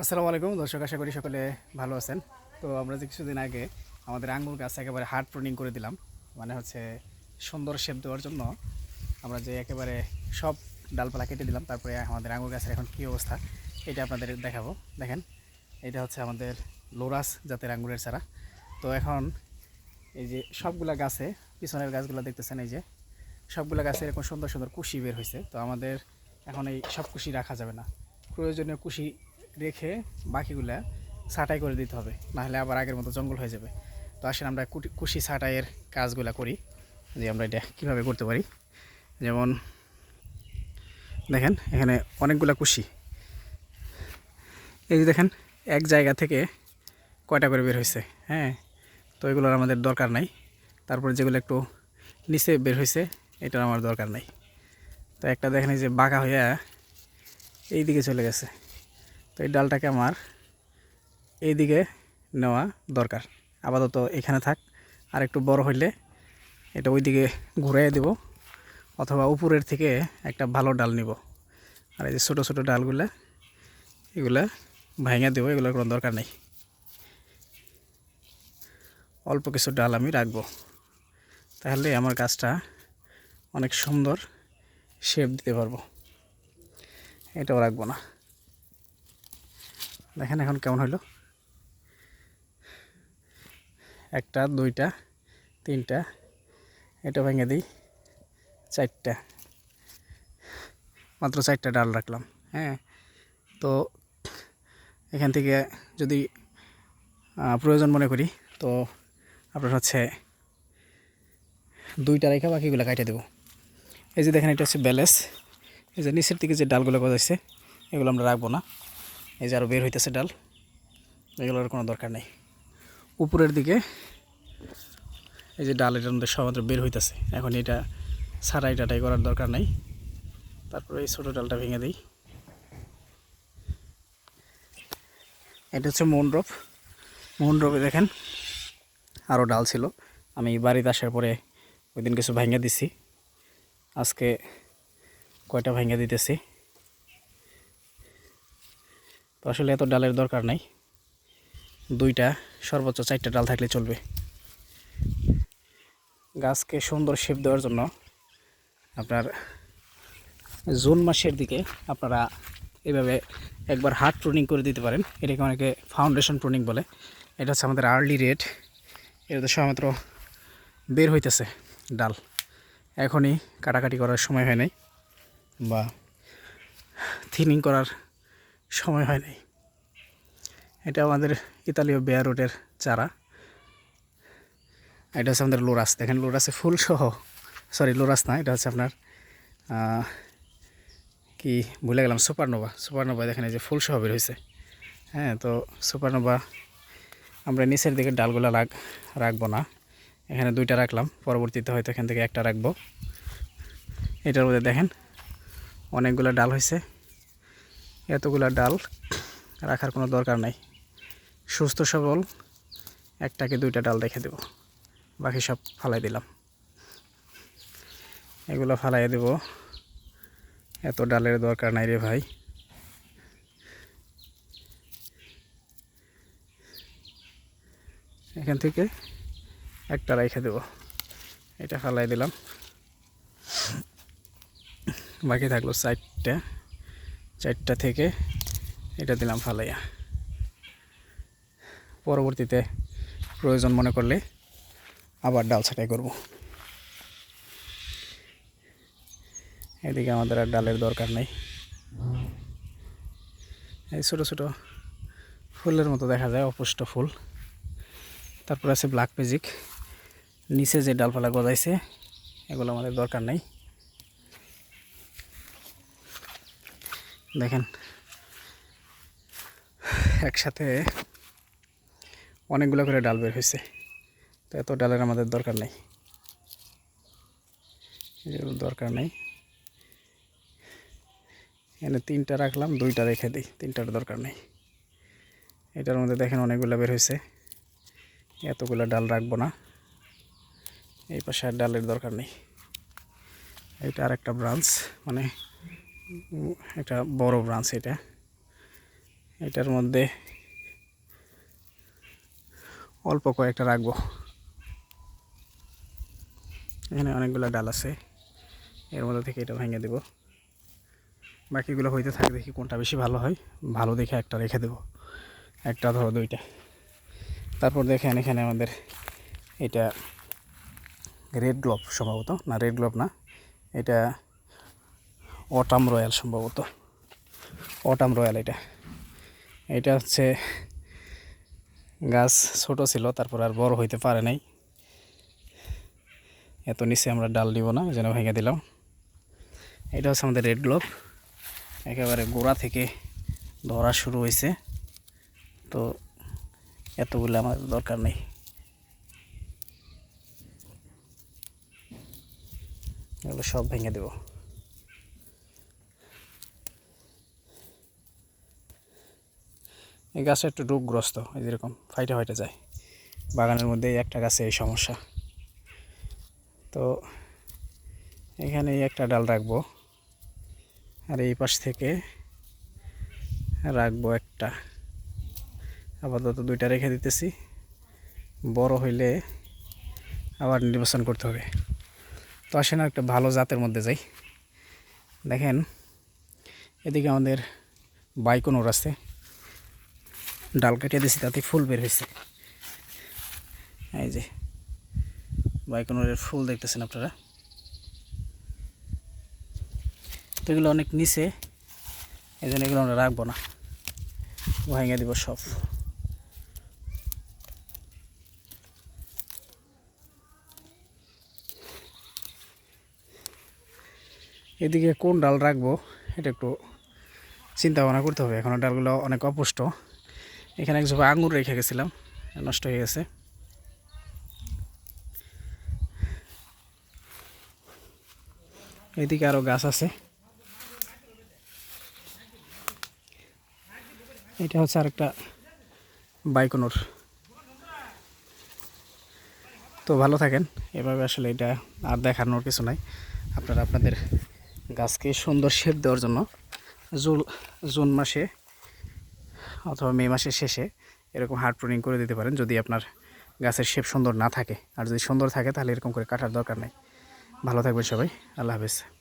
আসসালামু আলাইকুম, দর্শক আশা করি সকলে ভালো আছেন। তো আমরা যে কিছুদিন আগে আমাদের আঙ্গুর গাছ একেবারে হার্ড প্রুনিং করে দিলাম মানে হচ্ছে সুন্দর শেপ দেওয়ার জন্য আমরা যে একেবারে সব ডালপালা কেটে দিলাম, তারপরে আমাদের আঙ্গুর গাছের এখন কী অবস্থা এটা আপনাদের দেখাবো। দেখেন, এটা হচ্ছে আমাদের লোরাস জাতের আঙ্গুরের চারা। তো এখন এই যে সবগুলা গাছে, পিছনের গাছগুলো দেখতেছেন এই যে, সবগুলা গাছে এরকম সুন্দর সুন্দর কুশি বের হয়েছে তো আমাদের এখন এই সব কুশি রাখা যাবে না। প্রয়োজনীয় কুশি রেখে বাকিগুলা ছাঁটাই করে দিতে হবে, নাহলে আবার আগের মতো জঙ্গল হয়ে যাবে। তো আসলে আমরা কুশি ছাঁটাইয়ের কাজগুলা করি, যে আমরা এটা কীভাবে করতে পারি। যেমন, দেখেন, এখানে অনেকগুলা কুশি। এই যে দেখেন, এক জায়গা থেকে কয়টা করে বের হয়েছে হ্যাঁ? তো এগুলোর আমাদের দরকার নাই। তারপরে যেগুলো একটু নিচে বের হয়েছে, এটার আমার দরকার নাই। তো একটা দেখেন, এই যে বাঁকা হইয়া এই দিকে চলে গেছে। তো এই ডালটাকে আমার এই দিকে নেওয়া দরকার। আপাতত এখানে থাক। আর একটু বড় হইলে এটা ওই দিকে ঘুরাইয়া দেব। অথবা উপরের থেকে একটা ভালো ডাল নিব। আর এই যে ছোটো ছোটো ডালগুলা, এগুলা ভাঙা দেবো এগুলোর কোনো দরকার নেই। অল্প কিছু ডাল আমি রাখব। তাহলে আমার গাছটা অনেক সুন্দর শেপ দিতে পারব। এটাও রাখব না। দেখেন এখন কেমন হলো একটা, দুইটা, তিনটা, এটা ভেঙে দিই, চারটা। মাত্র চারটা ডাল রাখলাম হ্যাঁ। তো এখান থেকে যদি প্রয়োজন মনে করি, তো আপনার হচ্ছে দুইটা রেখা বাকিগুলো কাটে দেবো। এই যে দেখেন, এটা হচ্ছে ব্যালেন্স। এই যে নিচের দিকে যে ডালগুলো গজাইছে, এগুলো আমরা রাখব না। এই যে আরও বের হইতেছে ডাল, এগুলোর কোনো দরকার নেই। উপরের দিকে এই যে ডাল, এটার মধ্যে সমাত্র বের হইতেছে। এখন এটা ছাড়াই টাটাই করার দরকার নেই। তারপরে এই ছোটো ডালটা ভেঙে দিই। এটা হচ্ছে মনড্রপ মনড্রপে দেখেন আরও ডাল ছিল। আমি বাড়িতে আসার পরে ওই দিন কিছু ভেঙে দিছি। আজকে কয়টা ভেঙে দিতেছি? তো আসলে এত ডালের দরকার নাই। দুইটা, সর্বোচ্চ চারটা ডাল থাকলে চলবে। গাছকে সুন্দর শেপ দেওয়ার জন্য আপনার জুন মাসের দিকে আপনারা এভাবে একবার হার্ড প্রুনিং করে দিতে পারেন। এটাকে অনেকে ফাউন্ডেশন প্রুনিং বলে। এটা হচ্ছে আমাদের আর্লি রেট এটা সবেমাত্র বের হইতেছে ডাল। এখনই কাটাকাটি করার সময় হয় নাই বা থিনিং করার সময় হয় নাই। এটা আমাদের ইতালীয় বেয়ার রোডের চারা। এটা হচ্ছে আমাদের লোরাস। দেখেন, লোরাসে ফুল সহ সরি লোরাস না, এটা হচ্ছে আপনার কি ভুলে গেলাম, সুপারনোভা। সুপারনোভা, দেখেন, এই যে ফুল সহ বের হয়েছে হ্যাঁ তো সুপারনোভা, আমরা নিচের দিকে ডালগুলো রাখ, রাখব না। এখানে দুইটা রাখলাম, পরবর্তীতে হয়তো এখান থেকে একটা রাখব। এটার মধ্যে দেখেন, অনেকগুলো ডাল হয়েছে এতগুলো ডাল রাখার কোনো দরকার নাই। সুস্থ সবল, একটাকে দুইটা ডাল রেখে দেব। বাকি সব ফালাই দিলাম। এগুলো ফালাই দেব। এত ডালের দরকার নাই রে ভাই। এখান থেকে একটা রেখে দেব। এটা ফালাই দিলাম। বাকি থাকল চারটা। চারটা থেকে এটা দিলাম ফালাইয়া। পরবর্তীতে প্রয়োজন মনে করলে আবার ডাল ছাটাই করব। এদিকে আমাদের আর ডালের দরকার নেই। এই ছোটো ছোটো ফুলের মতো দেখা যায়, অপুষ্ট ফুল। তারপর আছে ব্ল্যাক ম্যাজিক নিচে যে ডালপালা গজাইছে, এগুলো আমাদের দরকার নেই। দেখেন। একসাথে অনেকগুলো করে ডাল বের হয়েছে। তো এত ডালের আমাদের দরকার নেই। দরকার নেই। এখানে তিনটা রাখলাম, দুইটা রেখে দিই, তিনটার দরকার নেই। এটার মধ্যে দেখেন অনেকগুলো বের হয়েছে। এতগুলো ডাল রাখব না। এই পাশে আর ডালের দরকার নেই। এটা আর একটা ব্রাঞ্চ মানে একটা বড় ব্রাঞ্চ এটা। এটার মধ্যে অল্প কয়েকটা রাখব। এখানে অনেকগুলো ডাল আছে। এর মধ্যে থেকে এটা ভেঙে দেব। বাকিগুলো হইতে থাকে, দেখি কোনটা বেশি ভালো হয়। ভালো দেখে একটা রেখে দেব। একটা ধরো দুইটা। তারপর দেখেন এখানে আমাদের এটা রেড গ্লোভ সম্ভবত। না, রেড গ্লোভ না। এটা অটাম রয়্যাল সম্ভবত। অটাম রয়্যাল এটা। এটা হচ্ছে গাছ ছোট ছিল, তারপর আর বড় হইতে পারে নাই। এত নিচে আমরা ডাল দিব না, যেন ভেঙে দিলাম। এটা হচ্ছে আমাদের রেড গ্লোভ একেবারে গোড়া থেকে ধরা শুরু হয়েছে তো এতগুলো আমার দরকার নেই। এগুলো সব ভেঙে দেব। এই গাছটা একটু রোগগ্রস্ত, এই যেরকম ফাইটে ফাইটে যায়। বাগানের মধ্যে একটা গাছে এই সমস্যা। তো এখানে একটা ডাল রাখব। আর এই পাশ থেকে রাখব একটা। আপাতত দুইটা রেখে দিতেছি। বড় হইলে আবার নির্বাচন করতে হবে। তো আসেন একটা ভালো জাতের মধ্যে যাই। দেখেন, এদিকে আমাদের বাইকোনোর আছে। ডাল কেটে দিয়েছি তাতে ফুল বের হয়েছে এই যে বাইকোনোরের ফুল দেখতেছেন আপনারা? তো এগুলো অনেক নিচে, এই জন্য এগুলো আমরা রাখব না। ভেঙে দিব সব। এদিকে কোন ডাল রাখব, এটা একটু চিন্তা ভাবনা করতে হবে। এখন ডালগুলো অনেক অপুষ্ট। এখানে এক জায়গায় আঙুর রেখে গেছিলাম, নষ্ট হয়ে গেছে। এদিকে আরও গাছ আছে। এটা হচ্ছে আরেকটা বাইকোনোর। তো ভালো থাকেন, এভাবে আসলে এটা আর দেখানোর কিছু নাই। আপনারা আপনাদের গাছকে সুন্দর শেপ দেওয়ার জন্য জুন মাসে অথবা মে মাসের শেষে এরকম হার্ড প্রুনিং করে দিতে পারেন যদি আপনার গাছের শেপ সুন্দর না থাকে। আর যদি সুন্দর থাকে তাহলে এরকম করে কাটার দরকার নেই। ভালো থাকবেন সবাই। আল্লাহ হাফেজ।